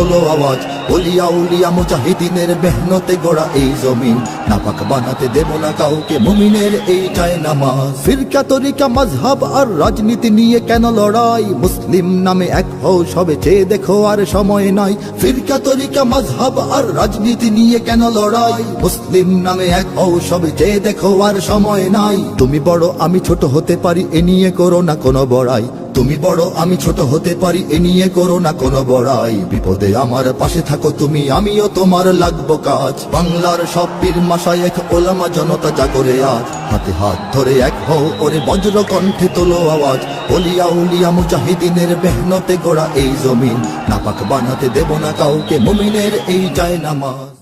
তোলো আওয়াজ ওলিয়া উলিয়া মুজাহিদিনের মেহনতে গোড়া এই জমিন। নাপাক বানাতে দেব না কাউকে মুমিনের এই চায় নামাজ। ফিরকা তরিকা মজহাব আর রাজনীতি নিয়ে কেন লড়াই? মুসলিম নামে এক হও সবে চেয়ে দেখো আর সময় নাই। ফিরকা তরিকা মজহাব আর রাজনীতি নিয়ে কেন লড়াই? মুসলিম নামে এক হও সবে চেয়ে দেখো আর সময় নাই। তুমি বড়, আমি ছোট হতে পারি, এ নিয়ে করো না কোনো বড়াই। তুমি বড়, আমি ছোট হতে পারি, এ নিয়ে করো না কোনো বড়াই। বিপদে আমার পাশে থাকো তুমি, আমিও তোমার লাগবো কাজ। বাংলার সব পীর মাসায় এক ওলামা জনতা জাগরে আজ। হাতে হাত ধরে এক হও ওরে বজ্র কণ্ঠে তোলো আওয়াজ। ওলিয়া উলিয়া মুজাহিদিনের মেহনতে গোড়া এই জমিন। নাপাক বানাতে দেব না কাউকে, মুমিনের এই চায় নামাজ